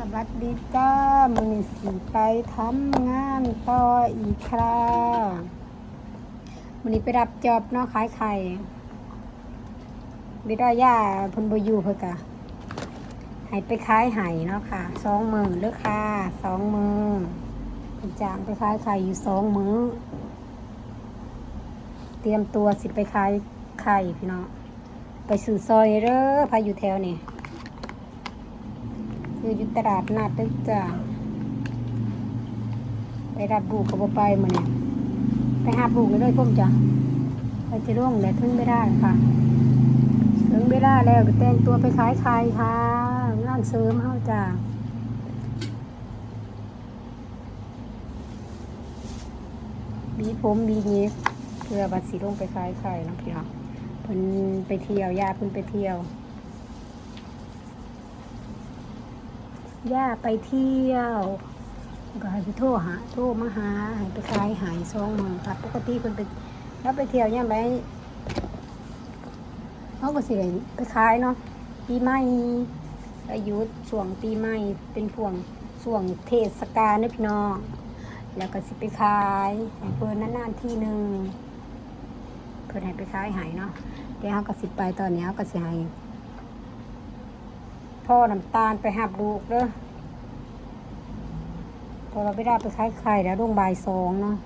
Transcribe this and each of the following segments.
สวัสดีจ้ามือสีไปทำงานต่ออีกคราวมันนี้ไปรับจอบเนาะขายไข่บิดาย่าพนบอยูเพื่อกะให้ไปขายไห่เนาะค่ะสองมือเลือกค่ะสองมือเป็นจางไปขายไข่อยู่สองมือเตรียมตัวสิไปขายไข่พี่เน้องไปสื่อซอยเด้อพาอยู่แถวนี่ คืออยู่ตลาดนัดด้อจ้าไปรับลูกกับไปมาเนี่ยไปหาลูกเลยเลยพ่มจ้ะไปจะร่วงแต่ถึงไม่ได้ค่ะถึงไม่ได้แล้วก็แต่งตัวไปขายไข่ค่ะงานเสริมเฮาจ้าบีผมบีเงี้เพื่อบัตรสีลงไปขายไข่เนะพี่น้องเพิ่นไปเที่ยวยาเพิ่นไปเที่ยว ย่าไปเที่ยวก็ให้ไปโทรหาโทรมาหาให้ไปขายหายซองมือค่ะปกติคนไปแล้วไปเที่ยวย่ามไปเขาก็สิเลยไปขายเนาะปีใหม่อายุช่วงปีใหม่เป็นพวงช่วงเทศกาลนะพี่น้องแล้วก็สิไปขายให้เพิ่นนานๆที่หนึ่งเพิ่นให้ไปขายหายเนาะเดี๋ยวเขาก็สิไปตอนนี้เขาก็สิให้ พ่อน้ำตาลไปหับลูกเด้อพอเราไปได้ไปขายไข่แล้วดวงบายสองเนาะ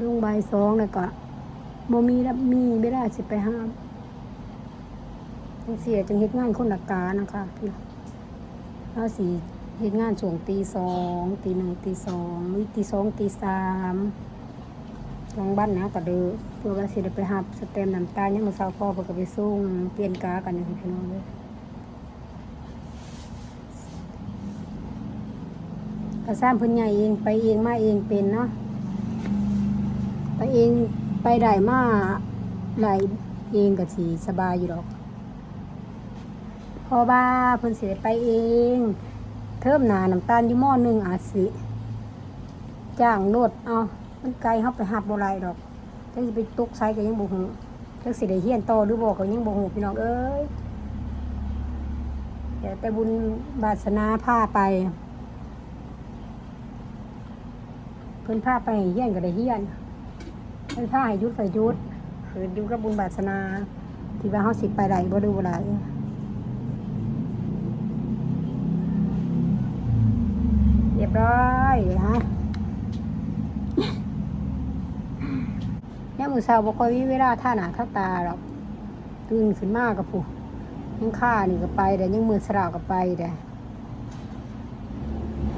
ดวงบายสองเลยก็บ่มีแล้วมีไม่ได้สิไปห้ามจังเสียจังเฮ็ดงานคนละกานะคะพี่เราสีเฮ็ดงานช่วงตีสองตีหนึ่งตีสองตีสองตีสามลองบ้านนะก็เด้อเพื่อว่าสิได้ไปหับสเต็มน้ำตาลยังมาเศร้าพ่อเพื่อไปส่งเปลี่ยนกากันนะพี่น้องเลย ระซ้ำเพิ่นใหญ่เองไปเองมาเองเป็นเนาะไปเองไปได้มาไหลเองก็สิสบายอยู่ดอกพอบ้าเพิ่นสิได้ไปเอง เทิมหนาน้ำตาลอยู่หม้อหนึ่งอาสิจ้างรถเอามันไกลเฮาไปหับบ่ไรดอกจังสิไปตกไสก็ยังบ่ฮู้จังสิได้เฮียนโตหรือบ่ก็ยังบ่ฮู้พี่น้องเอ้ยเดี๋ยวแต่บุญบาสนาพาไป เพิ่นพาไปเฮี้ยนก็ได้เฮี้ยน เพิ่นพาให้ยุดก็หยุดคืออยู่กับบุญบาสนา ที่ว่าเฮาสิไปได้บ่ดูบ่ได้เรียบร้อยฮะเนี่ยมือเช้าบ่ค่อยมีเวลาท่าหน้าท่าตาหรอกตื่นขึ้นมาก็ผู้ยังค่านี่ก็ไปแต่ยังมือเช้าก็ไปแต่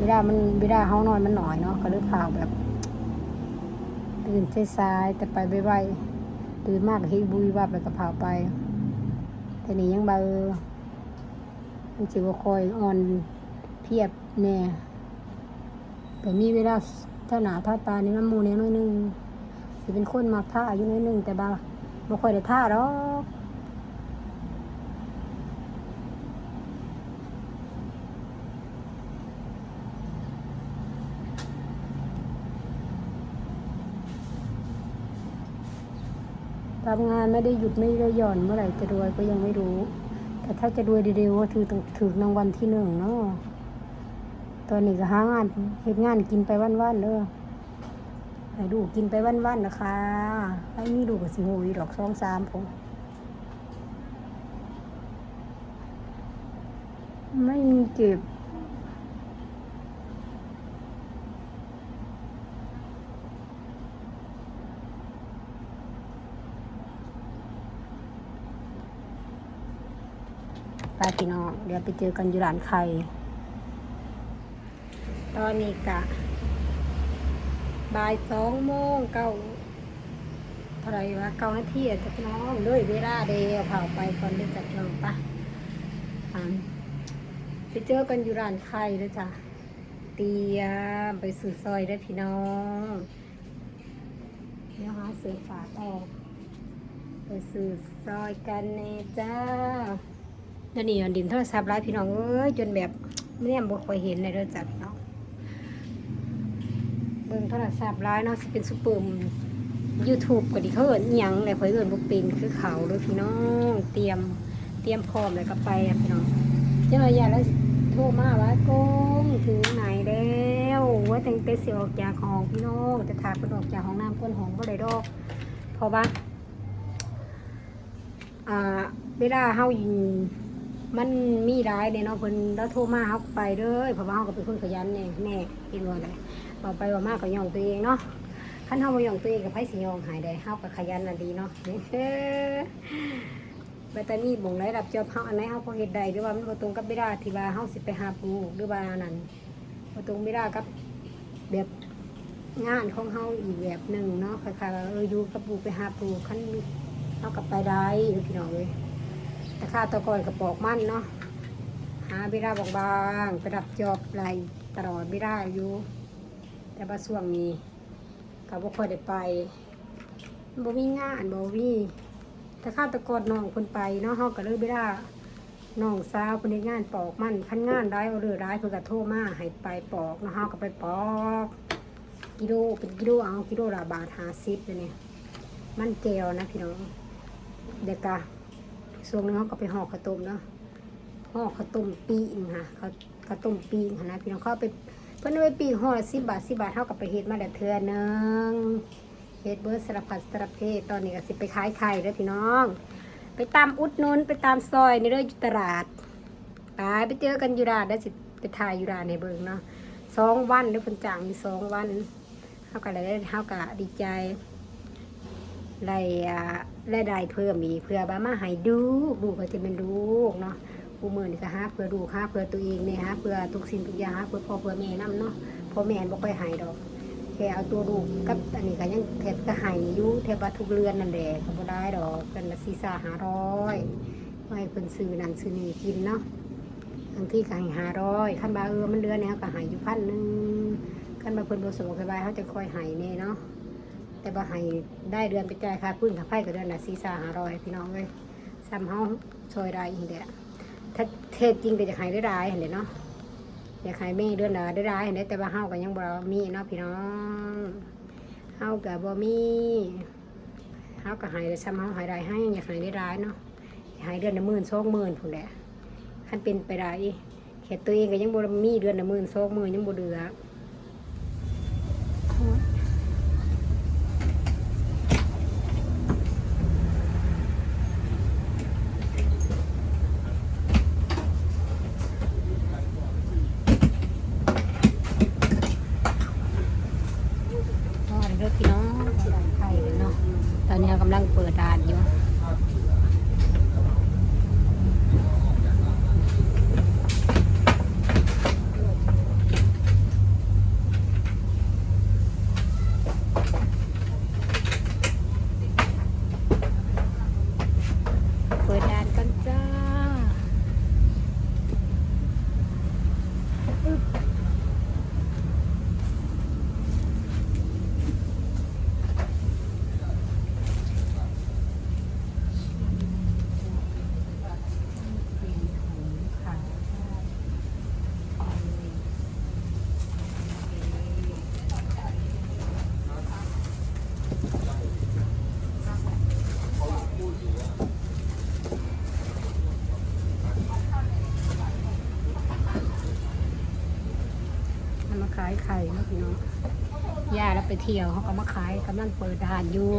เวลามันเวลาเฮานอนมันหน้อยเนาะก็เลยพาแบบ ตื่นสายแต่ไปไวๆตื่นมากก็ฮิบุยวับแล้วก็พาไป แต่นี่ยังเบามันสิบคอยอ่อนเพียบแน่แต่มีเวลาท่าหนาท่าตานี่น้ำมูเนี่ยน้อยหนึงสิเป็นคนมักท่าอายุน้อยหนึงแต่บาบ่ค่อยได้ท่าหรอก ทำงานไม่ได้หยุดไม่ได้หย่อนเมื่อไหร่จะรวยก็ยังไม่รู้ แต่ถ้าจะรวยเร็วๆก็ถือต้องถือรางวัลที่หนึ่งเนาะตอนนี้ก็หางานเฮ็ดงานกินไปวันๆเด้อให้ดูกินไปวันๆนะคะให้มีดูกก็สิโหยดอกสองสามผมไม่มีเก็บ พี่น้อง เดี๋ยวไปเจอกันอยู่ร้านไข่ตอนนี้กะบ่ายสองโมงเก้าเท่าไรวะเก้านาทีอะจ้ะพี่น้องเลยเวลาเดียวเผาไปก่อนเดี๋ยวจะลงปะไปเจอกันอยู่ร้านไข่เลยจ้ะเตรียมไปสู่ซอยได้พี่น้องเดี๋ยวหาเสือฝาดออไปสู่ซอยกันเนจ้า เดี๋ยวนี้อันดินโทรศัพท์ไลฟ์พี่น้องเอ้ยจนแบบเนี่ยบ่ค่อยเห็นเลยเด้อจ้ะพี่น้องเบิ่งโทรศัพท์ไลฟ์เนาะสิเป็นซุปเปอร์ยูทูบก็ดีเขาเอิ้นหยังเลยเขาเอิ้นบ่เป็นคือเขาเด้อพี่น้องเตรียมเตรียมพร้อมแล้วก็ไปพี่น้องจังระยะแล้วโทรมาว่าโกงถึงไหนแล้วว่าแต่งแต่เสียออกจากห้องพี่น้องแต่ถาเพิ่นออกจากห้องน้ำก้นห้องบ่ได้ดอกเพราะว่าอ่าเวลาเฮาอยู่ มันมีร้ายเนี่ยเนาะเพิ่นแล้วโทรมาเฮาไปเด้อเพราะว่าเฮาก็เป็นคนขยันแน่แน่เห็นว่าไดเอาไปว่ามากก็ย่องตัวเองเนาะคันเฮาบ่ย่องตัวเองก็ไผสิย่องหายได้เฮาก็ขยันน่ะดีเนาะบัดตานี้บ่งได้รับจอบเฮาอันไหนเฮาพอเฮ็ดได้หรือว่ามันบ่ตรงกับเวลาที่ว่าเฮาสิไปหาปูหรือว่านั่นบ่ตรงเวลากับแบบงานของเฮาอีกแบบหนึงเนาะคล้ายๆว่าเอออยู่กับปูไปหาปูคันเฮาก็ไปได้พี่น้องเอ้ย แต่ค่าตะกอนก็ปอกมันเนาะหาเวลาบางๆไปรับจอบไรตลอดเวลาอยู่ แต่ว่าช่วงนี้ก็บ่ค่อยได้ไปบ่มีงานบ่มีแต่ข้าตะกอดน้องคนไปเนาะเฮาก็เลยไม่ได้น้องสาวคนในงานปอกมันคันงานได้เอาเรือได้เพิ่นก็โทมาให้ไปปอกเนาะฮาก็ไปปอก กิโลเป็นกิโลเอากิโลละบาท50เลยเนี่ยมันแก้วนะพี่น้องเด็กกะ ช่วงนึงเฮาก็ไปห่อข้าวต้มเนาะห่อข้าวต้มปีงค่ะข้าวข้าวต้มปีงค่ะนะพี่น้องเขาเอาไปเพิ่นเอาไปปีงห่อละ10บาท10บบาทเฮาก็ไปเฮ็ดมาแล้วเทือนึงเฮ็ดเบิร์สารพัดสารเพตอนนี้ก็สิไปขายไข่เด้อพี่น้อง ไปตามอุดนุนไปตามซอยนี่เด้ออยู่ตลาดไปไปเจอกันอยู่ราได้สิไปถ่ายอยู่ราในเบิงเนาะสองวันเด้อเพิ่นจ้างมีสองวันเฮาก็เลยได้เฮาก็ดีใจ ได้อ่าได้ได้เพิ่มอีกเพื่อบ่ามาให้ดูลูกก็จะเป็นลูกเนาะผู้มือนี่ก็หาเพื่อลูกหาเพื่อตัวเองเนี่ยหาเพื่อทุกสิ่งทุกอย่างหาเพื่อพ่อเพื่อแม่นํเนาะพ่อแม่บ่ค่อยให้ดอกแค่เอาตัวลูกกับอันนี้ก็ยังแทบก็ใหายอยู่แทบว่าทุกเรือนนั่นแหละก็บ่ได้ดอกเป็นละสี่สาหาร้อยไว้เพิ่นซื้อนั่นซื้อนี่กินเนาะบางที่ก็ให้หาร้อยคันบาเออมันเดือนเนี่ยก็ใหายอยู่พันหนึ่งคันบาเพิ่นบ่สะดวกสบายเขาจะคอยใหายแน่เนาะ แต่บ่ให้ได้เดือนไปจ่ายค่าพื้นค่าไฟก็เดือนละสี่สาหาร้อยพี่น้องเอ้ยซ้ำเฮาช่วยได้อีกแหละถ้าเทศจริงก็จะให้ได้ได้เห็นเด้เนาะอยากให้แม่เดือนละได้ได้เห็นได้แต่ว่าเฮาก็ยังบ่มีเนาะพี่น้องเฮาก็บ่มีเฮาก็ให้ได้ซ้ำเฮาให้ได้ให้อยากให้ได้ได้เนาะอยากให้เดือนละหมื่นสองหมื่นพุ่นแหละคันเป็นไปได้แค่ตัวเองก็ยังบ่มีเดือนละหมื่นสองหมื่นยังบ่เดือพอเด้อพี่น้องร้านไข่เลยเนาะต อนนี้เรากำลังเปิดร้านอยู่ เปิดร้านกันจ้าอึ๊บเอามาขายไข่เนาะพี่น้องย่าแล้ว ไปเที่ยวเขาก็มาขายกำลังเปิดร้านอยู่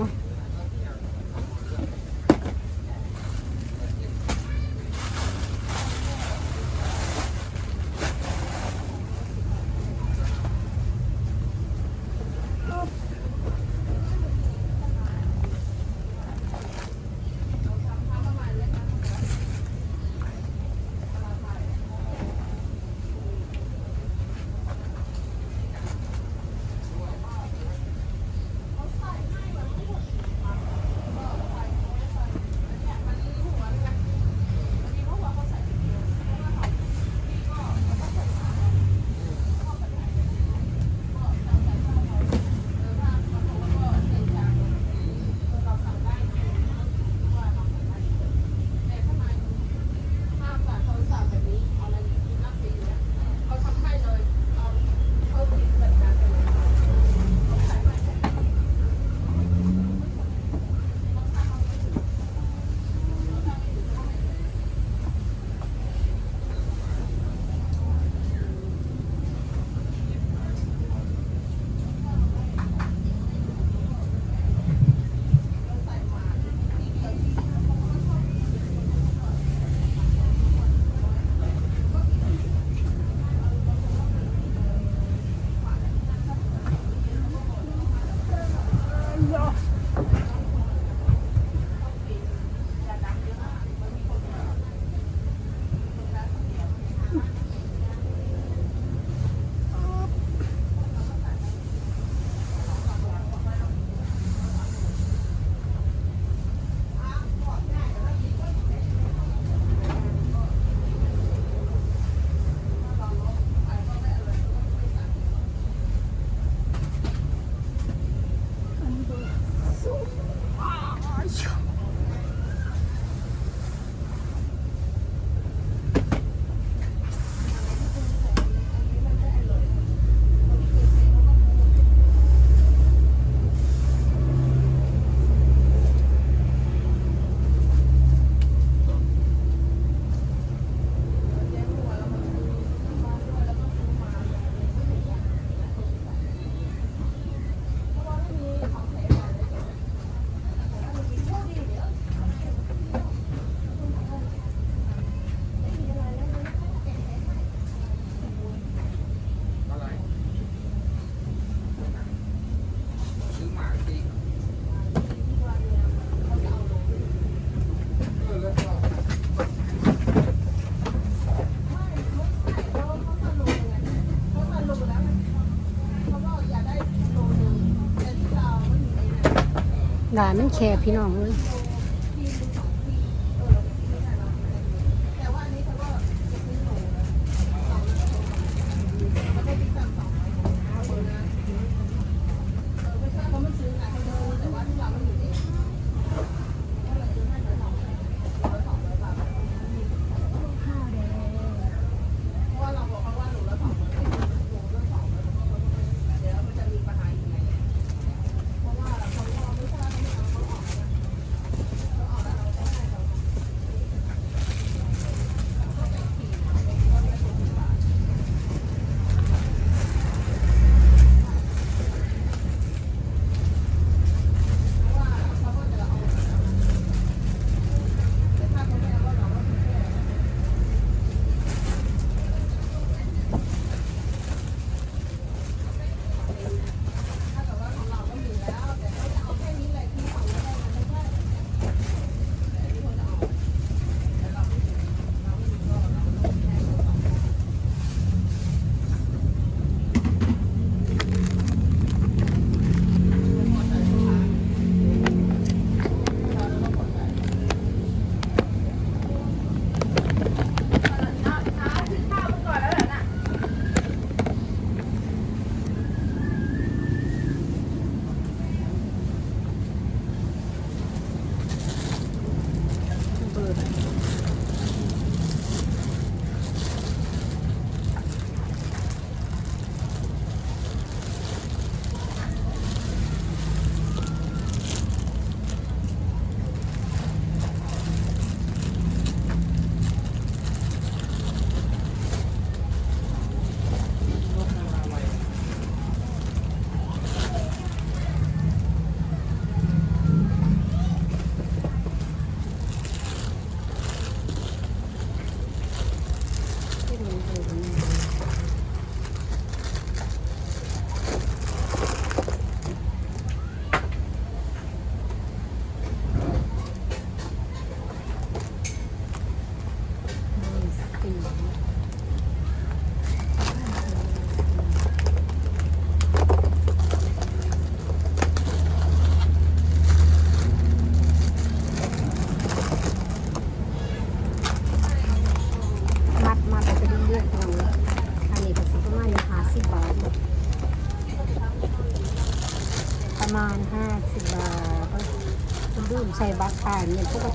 ด่ามันแคบพี่น้องเลย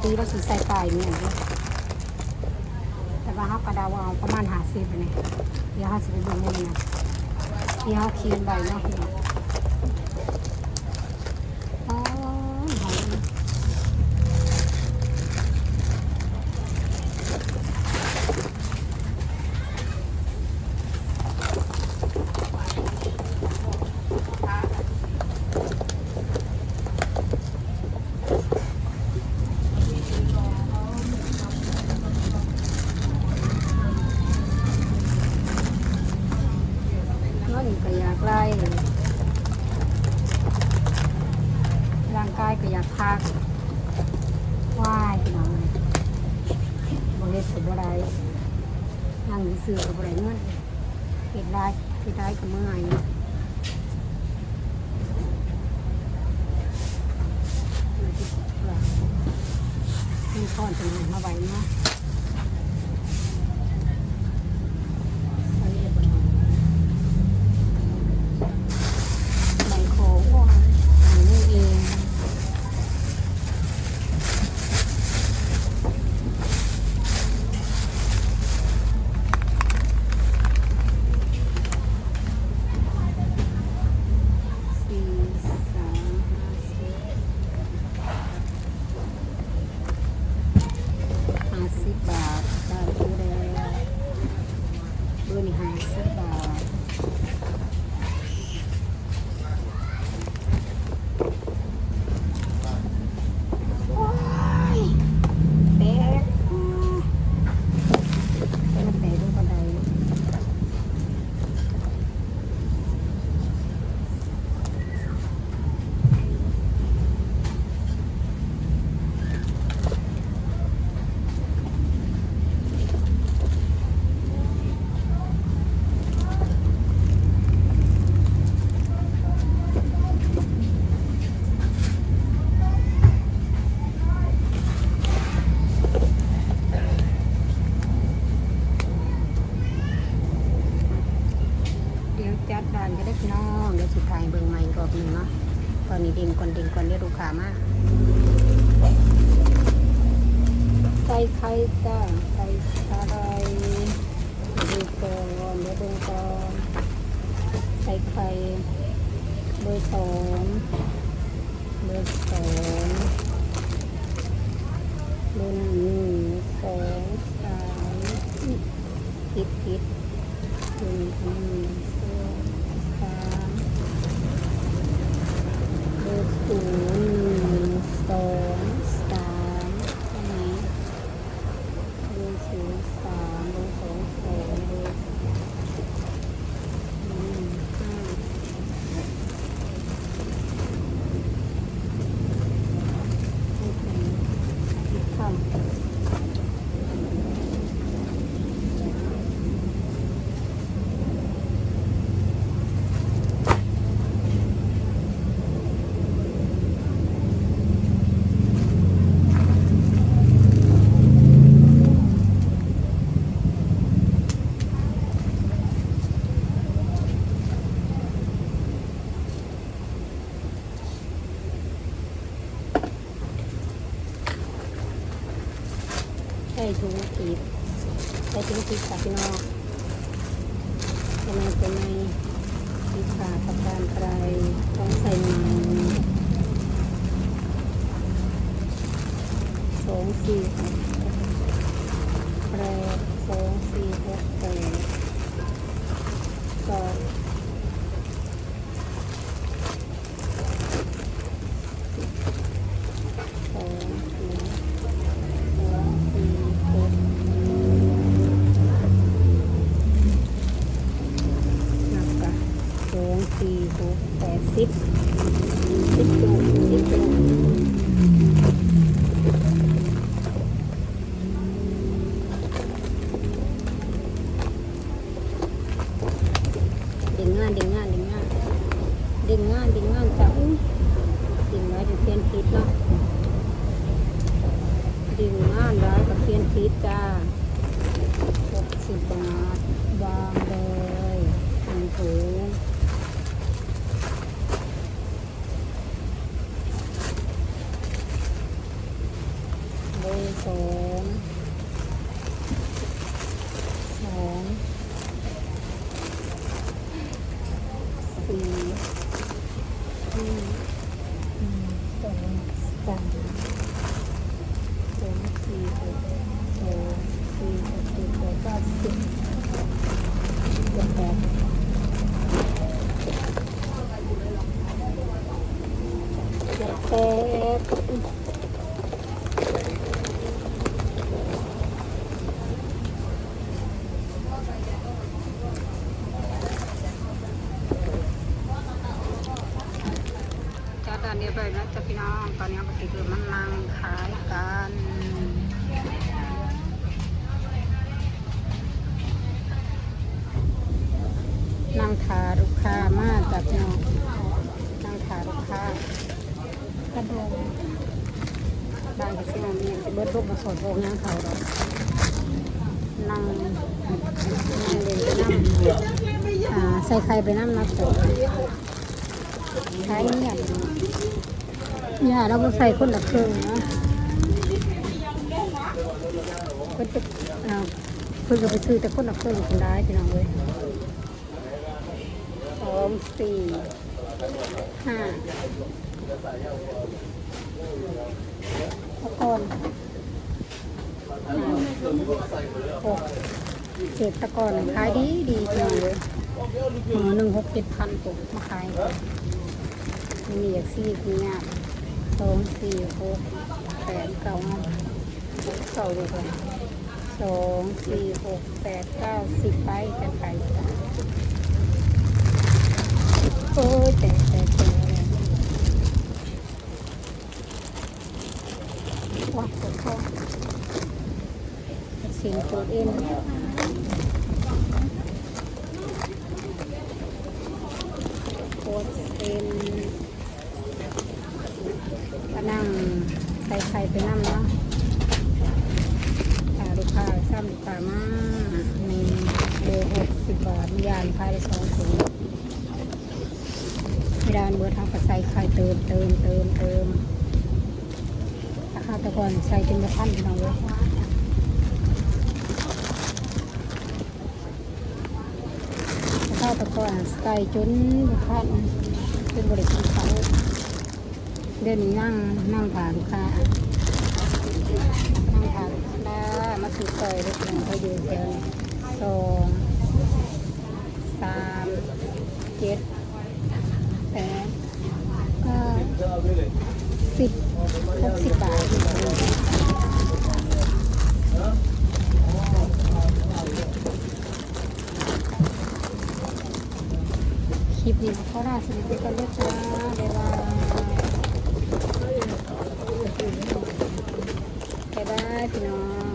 ตีว่าสีใส่ปนี่อย่าแต่ว่าเขากระดาวเอาประมาณหาสิบนี่เดี๋ยวเขาจะไปดูนี่นะเดี๋ยวเขาเคียนใบเนะ เบอร์สองเบอร์สองเบอร์หนึ่งสองสามผิดผิด หนึ่งหนึ่งสองสามเบอร์ศูนย์หนึ่งสองสามใช่ไหมเบอร์ศูนย์สามเบอร์สองสองเบอร์หนึ่งห้าโอเคอีกคำ ใส่ถุงกีบใส่ถุงกีบค่ะพี่น้องทำไมเป็นไงกีบขาประการไกรต้องใส่ใหม่ส องสี่หกแปดสองสี่หกแปดสอง เทียนคิดเนาะดึงงานร้ายกับเพียนคิดจ้าหกสิบบาทวางเลยหนึ่งถุงเบอร์สองสองสี่ห้าหนึ่งสองสาม สองสี่หกสองสี่หกเจ็ดแปดเก้าสิบเจ็ดแปดเจ็ด แปดจ้าตอนนี้ไปนะจ้าพี่น้องตอนนี้ก็คือมันนั่งขายกัน นั่งทาลูกค้ามาจากเนาะนั่งทาลูกค้ากระโดงบ้านก็สิมาเนี่ย จะเบิดลูกมาสดโรงยังเขาดอกนั่งนั่งเล่นไปนั่งอ่าใส่ไข่ไปนั่งนักเตะขายเงียบเนาะอย่าเราบ่ใส่คนละครึ่งนะเพิ่นจะอ่าเพิ่นก็ไปซื้อแต่คนละครึ่งคนร้ายพี่น้องเว้ยสองสี่ห้าตะกอน หกเจ็ดตะกอนขายดีดีจังเลยหมือหนึ่งหกเจ็ดพันปุ๊บมาขายมีอยากซี่มีงานสองสี่หกแปดเก้าเก้าเลยค่ะสองสี่หกแปดเก้าสิบไปกันไปจ้ะ โอ้ยแต่แต่แต่วัดตัวเขา เสียงตัวเองโคตรเป็นก็นั่งใส่ไข่ไปนั่งเนาะถ้าลูกค้าซ้ำลูกค้ามามีเบอร์หกสิบบาทยานภายในสองถุงที่ร้านเบอร์ทางกระใส่ไข่เติมเติมเติมเติมราคาตะกอนใส่เป็นกระพันพี่น้องเลยราคาแตะกอนใส่จนพันเป็นบริการเขาเดินนั่งนั่งผ่านค้านั่งผ่านลูกค้ามาถือซอยลูกน้องเขาอยู่แถวนี้สองสามเจ็ดแปดเก้าสิบหกสิบบาท ลิปนี้เขาราสนิทกันเลยจ้าเวลาบ๊ายบายพี่น้อง